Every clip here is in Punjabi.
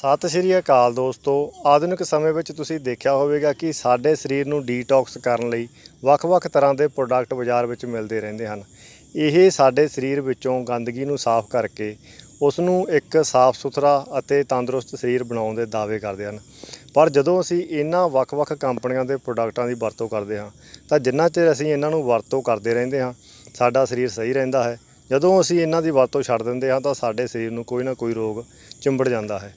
ਸਤਿ ਸ਼੍ਰੀ ਅਕਾਲ ਦੋਸਤੋ। ਆਧੁਨਿਕ ਸਮੇਂ ਵਿੱਚ ਤੁਸੀਂ ਦੇਖਿਆ ਹੋਵੇਗਾ ਕਿ ਸਾਡੇ ਸਰੀਰ ਨੂੰ ਡੀਟੌਕਸ ਕਰਨ ਲਈ ਵੱਖ-ਵੱਖ ਤਰ੍ਹਾਂ ਦੇ ਪ੍ਰੋਡਕਟ ਬਾਜ਼ਾਰ ਵਿੱਚ ਮਿਲਦੇ ਰਹਿੰਦੇ ਹਨ। ਇਹ ਸਾਡੇ ਸਰੀਰ ਵਿੱਚੋਂ ਗੰਦਗੀ ਨੂੰ ਸਾਫ਼ ਕਰਕੇ ਉਸ ਨੂੰ ਇੱਕ ਸਾਫ਼ ਸੁਥਰਾ ਅਤੇ ਤੰਦਰੁਸਤ ਸਰੀਰ ਬਣਾਉਣ ਦੇ ਦਾਅਵੇ ਕਰਦੇ ਹਨ। ਪਰ ਜਦੋਂ ਅਸੀਂ ਇਹਨਾਂ ਵੱਖ-ਵੱਖ ਕੰਪਨੀਆਂ ਦੇ ਪ੍ਰੋਡਕਟਾਂ ਦੀ ਵਰਤੋਂ ਕਰਦੇ ਹਾਂ, ਤਾਂ ਜਿੰਨਾ ਚਿਰ ਅਸੀਂ ਇਹਨਾਂ ਨੂੰ ਵਰਤੋਂ ਕਰਦੇ ਰਹਿੰਦੇ ਹਾਂ, ਸਾਡਾ ਸਰੀਰ ਸਹੀ ਰਹਿੰਦਾ ਹੈ। ਜਦੋਂ ਅਸੀਂ ਇਹਨਾਂ ਦੀ ਵਰਤੋਂ ਛੱਡ ਦਿੰਦੇ ਹਾਂ, ਤਾਂ ਸਾਡੇ ਸਰੀਰ ਨੂੰ ਕੋਈ ਨਾ ਕੋਈ ਰੋਗ ਚਿੰਬੜ ਜਾਂਦਾ ਹੈ।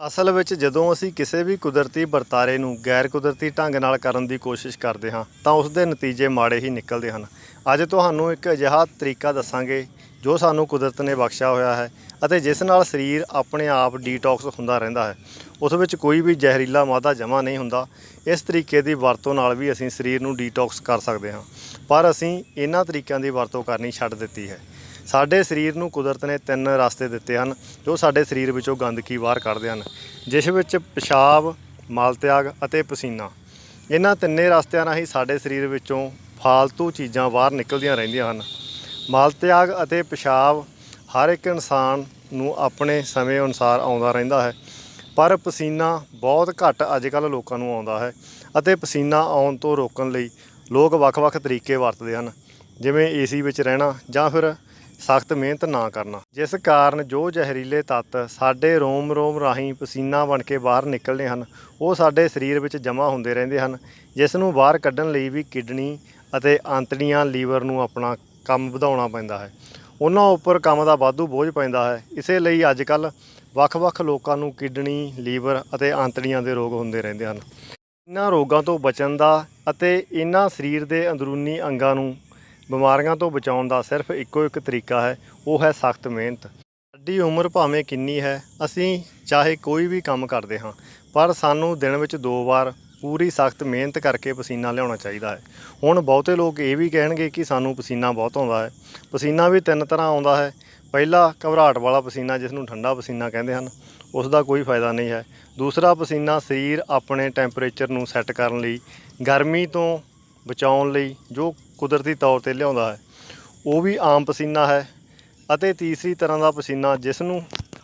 ਅਸਲ ਵਿੱਚ ਜਦੋਂ ਅਸੀਂ ਕਿਸੇ ਵੀ ਕੁਦਰਤੀ ਵਰਤਾਰੇ ਨੂੰ ਗੈਰ ਕੁਦਰਤੀ ਢੰਗ ਨਾਲ ਕਰਨ ਦੀ ਕੋਸ਼ਿਸ਼ ਕਰਦੇ ਹਾਂ, ਤਾਂ ਉਸ ਦੇ ਨਤੀਜੇ ਮਾੜੇ ਹੀ ਨਿਕਲਦੇ ਹਨ। ਅੱਜ ਤੁਹਾਨੂੰ ਇੱਕ ਅਜਿਹਾ ਤਰੀਕਾ ਦੱਸਾਂਗੇ, ਜੋ ਸਾਨੂੰ ਕੁਦਰਤ ਨੇ ਬਖਸ਼ਿਆ ਹੋਇਆ ਹੈ ਅਤੇ ਜਿਸ ਨਾਲ ਸਰੀਰ ਆਪਣੇ ਆਪ ਡੀਟੌਕਸ ਹੁੰਦਾ ਰਹਿੰਦਾ ਹੈ। ਉਸ ਵਿੱਚ ਕੋਈ ਵੀ ਜ਼ਹਿਰੀਲਾ ਮਾਦਾ ਜਮ੍ਹਾਂ ਨਹੀਂ ਹੁੰਦਾ। ਇਸ ਤਰੀਕੇ ਦੀ ਵਰਤੋਂ ਨਾਲ ਵੀ ਅਸੀਂ ਸਰੀਰ ਨੂੰ ਡੀਟੌਕਸ ਕਰ ਸਕਦੇ ਹਾਂ। ਪਰ ਅਸੀਂ ਇਹਨਾਂ ਤਰੀਕਿਆਂ ਦੀ ਵਰਤੋਂ ਕਰਨੀ ਛੱਡ ਦਿੱਤੀ ਹੈ। ਸਾਡੇ ਸਰੀਰ ਨੂੰ ਕੁਦਰਤ ਨੇ ਤਿੰਨ ਰਸਤੇ ਦਿੱਤੇ ਹਨ, ਜੋ ਸਾਡੇ ਸਰੀਰ ਵਿੱਚੋਂ ਗੰਦਗੀ ਬਾਹਰ ਕੱਢਦੇ ਹਨ, ਜਿਸ ਵਿੱਚ ਪਿਸ਼ਾਬ ਮਲ ਤਿਆਗ ਅਤੇ ਪਸੀਨਾ। ਇਹਨਾਂ ਤਿੰਨੇ ਰਸਤਿਆਂ ਰਾਹੀਂ ਸਾਡੇ ਸਰੀਰ ਵਿੱਚੋਂ ਫਾਲਤੂ ਚੀਜ਼ਾਂ ਬਾਹਰ ਨਿਕਲਦੀਆਂ ਰਹਿੰਦੀਆਂ ਹਨ। ਮਲ ਤਿਆਗ ਅਤੇ ਪਿਸ਼ਾਬ ਹਰ ਇੱਕ ਇਨਸਾਨ ਨੂੰ ਆਪਣੇ ਸਮੇਂ ਅਨੁਸਾਰ ਆਉਂਦਾ ਰਹਿੰਦਾ ਹੈ, ਪਰ ਪਸੀਨਾ ਬਹੁਤ ਘੱਟ ਅੱਜ ਕੱਲ੍ਹ ਲੋਕਾਂ ਨੂੰ ਆਉਂਦਾ ਹੈ ਅਤੇ ਪਸੀਨਾ ਆਉਣ ਤੋਂ ਰੋਕਣ ਲਈ ਲੋਕ ਵੱਖ-ਵੱਖ ਤਰੀਕੇ ਵਰਤਦੇ ਹਨ, ਜਿਵੇਂ ਏਸੀ ਵਿੱਚ ਰਹਿਣਾ ਜਾਂ ਫਿਰ ਸਖਤ ਮਿਹਨਤ ਨਾ ਕਰਨਾ। ਜਿਸ ਕਾਰਨ ਜੋ ਜ਼ਹਿਰੀਲੇ ਤੱਤ ਸਾਡੇ ਰੋਮ-ਰੋਮ ਰਾਹੀਂ ਪਸੀਨਾ ਬਣ ਕੇ ਬਾਹਰ ਨਿਕਲਦੇ ਹਨ, ਉਹ ਸਾਡੇ ਸਰੀਰ ਵਿੱਚ ਜਮ੍ਹਾਂ ਹੁੰਦੇ ਰਹਿੰਦੇ ਹਨ, ਜਿਸ ਨੂੰ ਬਾਹਰ ਕੱਢਣ ਲਈ ਵੀ ਕਿਡਨੀ ਅਤੇ ਆਂਤੜੀਆਂ ਲੀਵਰ ਨੂੰ ਆਪਣਾ ਕੰਮ ਵਧਾਉਣਾ ਪੈਂਦਾ ਹੈ। ਉਹਨਾਂ ਉੱਪਰ ਕੰਮ ਦਾ ਵਾਧੂ ਬੋਝ ਪੈਂਦਾ ਹੈ। ਇਸੇ ਲਈ ਅੱਜ ਕੱਲ ਵੱਖ-ਵੱਖ ਲੋਕਾਂ ਨੂੰ ਕਿਡਨੀ, ਲੀਵਰ ਅਤੇ ਆਂਤੜੀਆਂ ਦੇ ਰੋਗ ਹੁੰਦੇ ਰਹਿੰਦੇ ਹਨ। ਇਹਨਾਂ ਰੋਗਾਂ ਤੋਂ ਬਚਣ ਦਾ ਅਤੇ ਇਹਨਾਂ ਸਰੀਰ ਦੇ ਅੰਦਰੂਨੀ ਅੰਗਾਂ ਨੂੰ ਬਿਮਾਰੀਆਂ ਤੋਂ ਬਚਾਉਣ ਦਾ ਸਿਰਫ ਇੱਕੋ ਇੱਕ ਤਰੀਕਾ ਹੈ, ਉਹ ਹੈ ਸਖਤ ਮਿਹਨਤ। ਸਾਡੀ ਉਮਰ ਭਾਵੇਂ ਕਿੰਨੀ ਹੈ, ਅਸੀਂ ਚਾਹੇ ਕੋਈ ਵੀ ਕੰਮ ਕਰਦੇ ਹਾਂ, ਪਰ ਸਾਨੂੰ ਦਿਨ ਵਿੱਚ ਦੋ ਵਾਰ ਪੂਰੀ ਸਖਤ ਮਿਹਨਤ ਕਰਕੇ ਪਸੀਨਾ ਲਿਆਉਣਾ ਚਾਹੀਦਾ ਹੈ। ਹੁਣ ਬਹੁਤੇ ਲੋਕ ਇਹ ਵੀ ਕਹਿਣਗੇ ਕਿ ਸਾਨੂੰ ਪਸੀਨਾ ਬਹੁਤ ਆਉਂਦਾ ਹੈ। ਪਸੀਨਾ ਵੀ ਤਿੰਨ ਤਰ੍ਹਾਂ ਆਉਂਦਾ ਹੈ। ਪਹਿਲਾ ਘਬਰਾਹਟ ਵਾਲਾ ਪਸੀਨਾ ਜਿਸ ਨੂੰ ਠੰਡਾ ਪਸੀਨਾ ਕਹਿੰਦੇ ਹਨ ਉਸ ਦਾ ਕੋਈ ਫਾਇਦਾ ਨਹੀਂ ਹੈ। ਦੂਸਰਾ ਪਸੀਨਾ ਸਰੀਰ ਆਪਣੇ ਟੈਂਪਰੇਚਰ ਨੂੰ ਸੈੱਟ ਕਰਨ ਲਈ, ਗਰਮੀ ਤੋਂ ਬਚਾਉਣ ਲਈ, ਜੋ ਕੁਦਰਤੀ ਤੌਰ ਤੇ ਲਿਆਉਂਦਾ ਹੈ। ਉਹ ਵੀ ਆਮ ਪਸੀਨਾ ਹੈ ਅਤੇ ਤੀਸਰੀ ਤਰ੍ਹਾਂ ਦਾ ਪਸੀਨਾ ਜਿਸ ਨੂੰ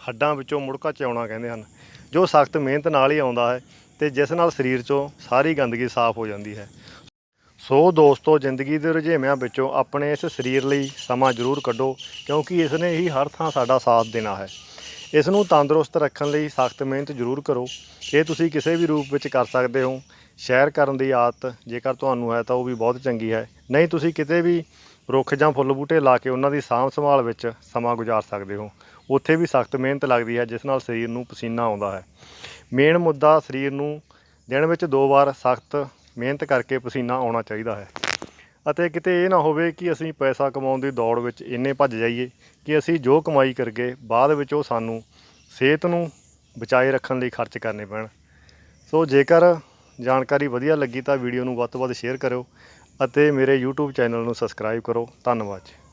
ਹੱਡਾਂ ਵਿੱਚੋਂ ਮੁੜਕਾ ਚਿਆਉਣਾ ਕਹਿੰਦੇ ਹਨ, ਜੋ ਸਖਤ ਮਿਹਨਤ ਨਾਲ ਹੀ ਆਉਂਦਾ ਹੈ ਤੇ ਜਿਸ ਨਾਲ ਸਰੀਰ 'ਚੋਂ ਸਾਰੀ ਗੰਦਗੀ ਸਾਫ਼ ਹੋ ਜਾਂਦੀ ਹੈ। ਸੋ ਦੋਸਤੋ, ਜ਼ਿੰਦਗੀ ਦੇ ਰੁਝੇਵਿਆਂ ਵਿੱਚੋਂ ਆਪਣੇ ਇਸ ਸਰੀਰ ਲਈ ਸਮਾਂ ਜ਼ਰੂਰ ਕੱਢੋ ਕਿਉਂਕਿ ਇਸ ਨੇ ਹੀ ਹਰ ਥਾਂ ਸਾਡਾ ਸਾਥ ਦੇਣਾ ਹੈ। ਇਸ ਨੂੰ ਤੰਦਰੁਸਤ ਰੱਖਣ ਲਈ ਸਖਤ ਮਿਹਨਤ ਜ਼ਰੂਰ ਕਰੋ। ਇਹ ਤੁਸੀਂ ਕਿਸੇ ਵੀ ਰੂਪ ਵਿੱਚ ਕਰ ਸਕਦੇ ਹੋ ਸ਼ੈਰ ਕਰਨ ਦੀ ਆਦਤ ਜੇਕਰ ਤੁਹਾਨੂੰ ਹੈ ਤਾਂ ਉਹ ਵੀ ਬਹੁਤ ਚੰਗੀ ਹੈ। ਨਹੀਂ ਤੁਸੀਂ ਕਿਤੇ ਵੀ ਰੁੱਖ ਜਾਂ ਫੁੱਲ ਬੂਟੇ ਲਾ ਕੇ ਉਹਨਾਂ ਦੀ ਸਾਂਭ ਸੰਭਾਲ ਵਿੱਚ ਸਮਾਂ ਗੁਜ਼ਾਰ ਸਕਦੇ ਹੋ। ਉੱਥੇ ਵੀ ਸਖਤ ਮਿਹਨਤ ਲੱਗਦੀ ਹੈ, ਜਿਸ ਨਾਲ ਸਰੀਰ ਨੂੰ ਪਸੀਨਾ ਆਉਂਦਾ ਹੈ। ਮੇਨ ਮੁੱਦਾ ਸਰੀਰ ਨੂੰ ਦਿਨ ਵਿੱਚ ਦੋ ਵਾਰ ਸਖਤ ਮਿਹਨਤ ਕਰਕੇ ਪਸੀਨਾ ਆਉਣਾ ਚਾਹੀਦਾ ਹੈ। ਅਤੇ ਕਿਤੇ ਇਹ ਨਾ ਹੋਵੇ ਕਿ ਅਸੀਂ ਪੈਸਾ ਕਮਾਉਣ ਦੀ ਦੌੜ ਵਿੱਚ ਇੰਨੇ ਭੱਜ ਜਾਈਏ ਕਿ ਅਸੀਂ ਜੋ ਕਮਾਈ ਕਰਗੇ, ਬਾਅਦ ਵਿੱਚ ਉਹ ਸਾਨੂੰ ਸਿਹਤ ਨੂੰ ਬਚਾਏ ਰੱਖਣ ਲਈ ਖਰਚ ਕਰਨੇ ਪੈਣ। ਸੋ ਜੇਕਰ ਜਾਣਕਾਰੀ ਵਧੀਆ ਲੱਗੀ ਤਾਂ ਵੀਡੀਓ ਨੂੰ ਵੱਧ ਤੋਂ ਵੱਧ ਸ਼ੇਅਰ ਕਰਿਓ ਅਤੇ ਮੇਰੇ YouTube ਚੈਨਲ ਨੂੰ ਸਬਸਕ੍ਰਾਈਬ ਕਰੋ। ਧੰਨਵਾਦ ਜੀ।